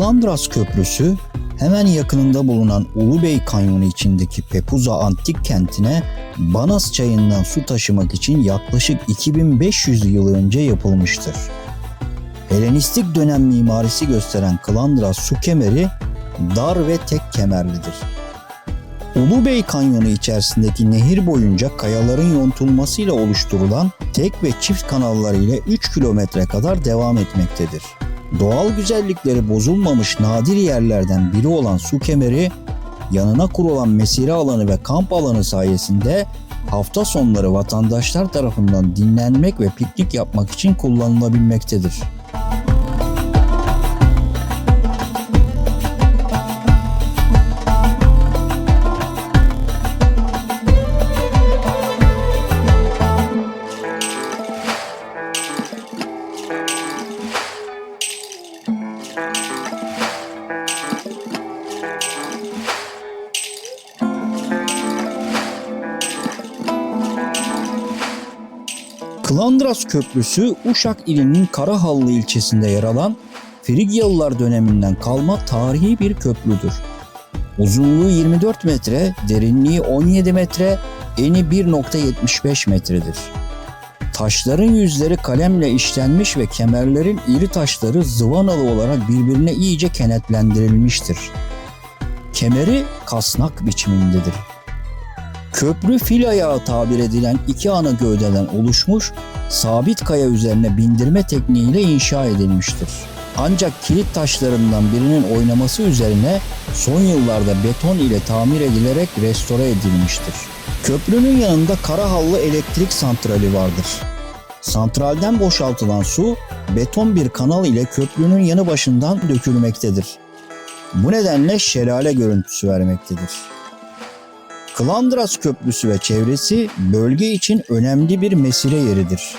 Klandras Köprüsü hemen yakınında bulunan Ulubey Kanyonu içindeki Pepuza Antik Kenti'ne Banas çayından su taşımak için yaklaşık 2500 yıl önce yapılmıştır. Helenistik dönem mimarisi gösteren Klandras su kemeri dar ve tek kemerlidir. Ulubey Kanyonu içerisindeki nehir boyunca kayaların yontulmasıyla oluşturulan tek ve çift kanalları ile 3 kilometre kadar devam etmektedir. Doğal güzellikleri bozulmamış nadir yerlerden biri olan su kemeri, yanına kurulan mesire alanı ve kamp alanı sayesinde hafta sonları vatandaşlar tarafından dinlenmek ve piknik yapmak için kullanılabilmektedir. Klandras Köprüsü Uşak ilinin Karahallı ilçesinde yer alan Frigyalılar döneminden kalma tarihi bir köprüdür. Uzunluğu 24 metre, derinliği 17 metre, eni 1.75 metredir. Taşların yüzleri kalemle işlenmiş ve kemerlerin iri taşları zıvanalı olarak birbirine iyice kenetlendirilmiştir. Kemeri kasnak biçimindedir. Köprü fil ayağı tabir edilen iki ana gövdeden oluşmuş, sabit kaya üzerine bindirme tekniğiyle inşa edilmiştir. Ancak kilit taşlarından birinin oynaması üzerine son yıllarda beton ile tamir edilerek restore edilmiştir. Köprünün yanında Karahallı elektrik santrali vardır. Santralden boşaltılan su beton bir kanal ile köprünün yanı başından dökülmektedir. Bu nedenle şelale görüntüsü vermektedir. Klandras Köprüsü ve çevresi bölge için önemli bir mesire yeridir.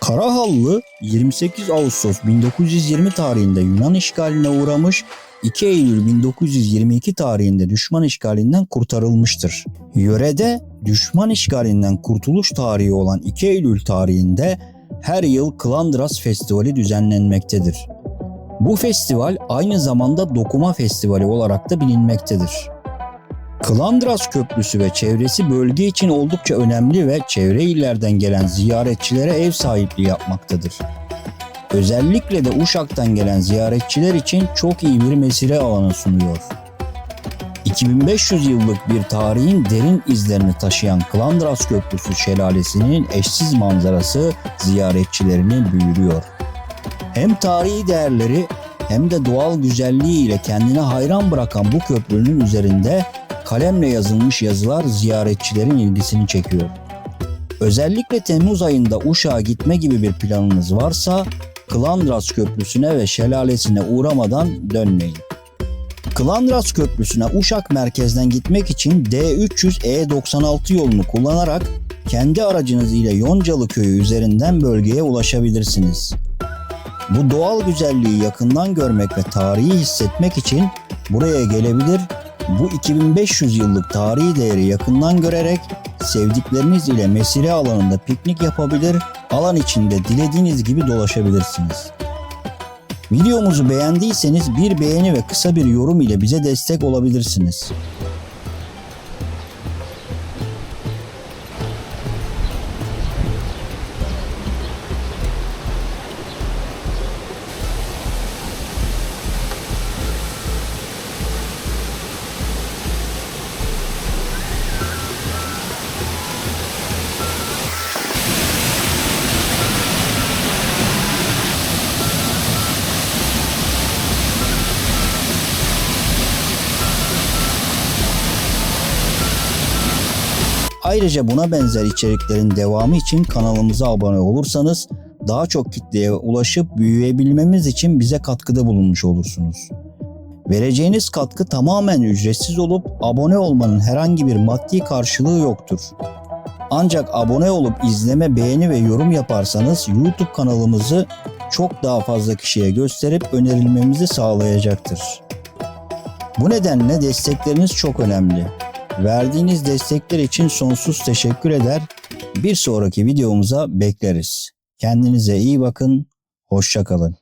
Karahallı 28 Ağustos 1920 tarihinde Yunan işgaline uğramış, 2 Eylül 1922 tarihinde düşman işgalinden kurtarılmıştır. Yörede düşman işgalinden kurtuluş tarihi olan 2 Eylül tarihinde her yıl Klandras Festivali düzenlenmektedir. Bu festival aynı zamanda dokuma festivali olarak da bilinmektedir. Klandras Köprüsü ve çevresi bölge için oldukça önemli ve çevre illerden gelen ziyaretçilere ev sahipliği yapmaktadır. Özellikle de Uşak'tan gelen ziyaretçiler için çok iyi bir mesire alanı sunuyor. 2500 yıllık bir tarihin derin izlerini taşıyan Klandras Köprüsü şelalesinin eşsiz manzarası ziyaretçilerini büyülüyor. Hem tarihi değerleri hem de doğal güzelliği ile kendine hayran bırakan bu köprünün üzerinde kalemle yazılmış yazılar ziyaretçilerin ilgisini çekiyor. Özellikle Temmuz ayında Uşak'a gitme gibi bir planınız varsa Klandras Köprüsü'ne ve şelalesine uğramadan dönmeyin. Klandras Köprüsü'ne Uşak merkezden gitmek için D300 E96 yolunu kullanarak kendi aracınız ile Yoncalı köyü üzerinden bölgeye ulaşabilirsiniz. Bu doğal güzelliği yakından görmek ve tarihi hissetmek için buraya gelebilir, bu 2500 yıllık tarihi değeri yakından görerek sevdikleriniz ile mesire alanında piknik yapabilir, alan içinde dilediğiniz gibi dolaşabilirsiniz. Videomuzu beğendiyseniz bir beğeni ve kısa bir yorum ile bize destek olabilirsiniz. Ayrıca buna benzer içeriklerin devamı için kanalımıza abone olursanız daha çok kitleye ulaşıp büyüyebilmemiz için bize katkıda bulunmuş olursunuz. Vereceğiniz katkı tamamen ücretsiz olup abone olmanın herhangi bir maddi karşılığı yoktur. Ancak abone olup izleme, beğeni ve yorum yaparsanız YouTube kanalımızı çok daha fazla kişiye gösterip önerilmemizi sağlayacaktır. Bu nedenle destekleriniz çok önemli. Verdiğiniz destekler için sonsuz teşekkür eder. Bir sonraki videomuza bekleriz. Kendinize iyi bakın. Hoşçakalın.